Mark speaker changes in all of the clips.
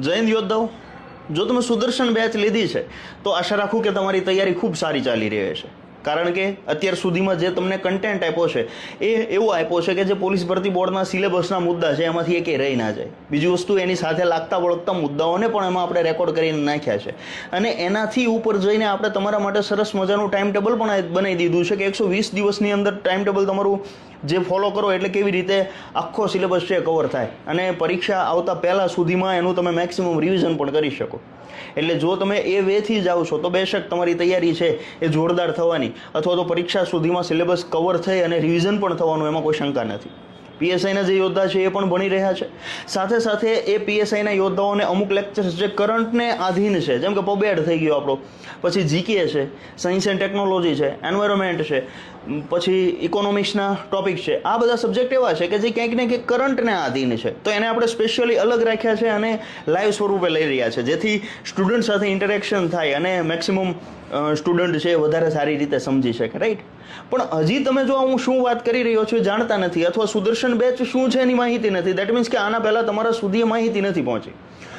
Speaker 1: જૈન યોદ્ધાઓ, જો તમે સુદર્શન બેચ લીધી છે, તો આશા રાખું કે તમારી તૈયારી ખૂબ સારી ચાલી રહી છે. કારણ કે અત્યાર સુધીમાં જે તમને કન્ટેન્ટ આપ્યો છે, એ એવો આપ્યો છે કે જે પોલીસ ભરતી બોર્ડના સિલેબસના મુદ્દા છે, એમાંથી એકે રહી ના જાય. બીજી વસ્તુ, એની સાથે લાગતા વળગતા મુદ્દાઓને પણ એમાં આપણે રેકોર્ડ કરીને નાખ્યા છે. અને એનાથી ઉપર જઈને આપણે તમારા માટે સરસ મજાનું ટાઈમ ટેબલ પણ બનાવી દીધું છે કે એકસો વીસ દિવસની અંદર ટાઈમ ટેબલ તમારું જે ફોલો કરો એટલે કેવી રીતે આખો સિલેબસ છે કવર થાય. અને પરીક્ષા આવતા પહેલાં સુધીમાં એનું તમે મેક્સિમમ રિવિઝન પણ કરી શકો. એટલે જો તમે એ વેથી જાઓ છો, તો બેશક તમારી તૈયારી છે એ જોરદાર થવાની. અથવા તો પરીક્ષા સુધીમાં સિલેબસ કવર થઈ અને રિવિઝન પણ થવાનું, એમાં કોઈ શંકા નથી. પીએસઆઈના જે યોદ્ધા છે એ પણ ભણી રહ્યા છે. સાથે સાથે એ પીએસઆઈના યોદ્ધાઓને અમુક લેક્ચર્સ જે કરંટને આધીન છે, જેમ કે પોબેડ થઈ ગયો આપણો. પછી જીકે છે સાયન્સ એન્ડ ટેકનોલોજી છે એન્વાયરમેન્ટ છે પછી ઇકોનોમિક્સના ટોપિક છે. આ બધા સબ્જેક્ટ એવા છે કે જે ક્યાંક ને ક્યાંક કરંટને આધીન છે. તો એને આપણે સ્પેશિયલી અલગ રાખ્યા છે અને લાઈવ સ્વરૂપે લઈ રહ્યા છે. જેથી સ્ટુડન્ટ સાથે ઇન્ટરેક્શન થાય અને મેક્સિમમ સ્ટુડન્ટ છે વધારે સારી રીતે સમજી શકે રાઈટ પણ હજી તમે જો હું શું વાત કરી રહ્યો છું જાણતા નથી અથવા સુદર્શન બેચ શું છે એની માહિતી નથી. દેટ મીન્સ કે આના પહેલાં તમારા સુધી માહિતી નથી પહોંચી.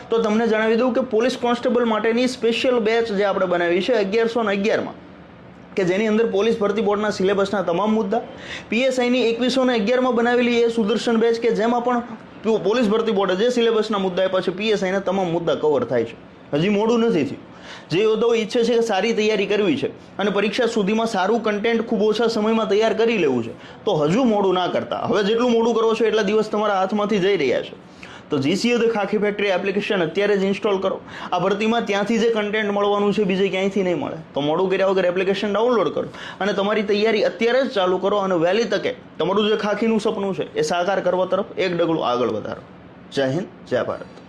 Speaker 1: તો તમને જણાવી દઉં કે પોલીસ કોન્સ્ટેબલ માટેની સ્પેશિયલ બેચ જે આપણે બનાવી છે અગિયારસો ને અગિયારમાં, કે જેની અંદર પોલીસ ભરતી બોર્ડના સિલેબસના તમામ મુદ્દા, પીએસઆઈની એકવીસો ને અગિયારમાં બનાવેલી એ સુદર્શન બેચ કે જેમાં પણ પોલીસ ભરતી બોર્ડે જે સિલેબસના મુદ્દા આપ્યા છે, પીએસઆઈના તમામ મુદ્દા કવર થાય છે. હજી મોડું નથી થયું. જે યોદ્ધાઓ ઈચ્છે છે કે સારી તૈયારી કરવી છે અને પરીક્ષા સુધીમાં સારું કન્ટેન્ટ ખૂબ ઓછા સમયમાં તૈયાર કરી લેવું છે, તો હજુ મોડું ના કરતા. હવે જેટલું મોડું કરો છો એટલા દિવસ તમારા હાથમાંથી જઈ રહ્યા છે. તો GCA the Khakhi factory application અત્યારે જ ઇન્સ્ટોલ કરો. આ ભરતીમાં ત્યાંથી જે કન્ટેન્ટ મળવાનું છે બીજે ક્યાંયથી નહીં મળે. તો મોડું કર્યા વગર એપ્લિકેશન ડાઉનલોડ કરો અને તમારી તૈયારી અત્યારે જ ચાલુ કરો અને વહેલી તકે તમારું જે ખાખીનું સપનું છે એ સાકાર કરવા તરફ એક ડગલું આગળ વધારો. જય હિન્દ, જય ભારત.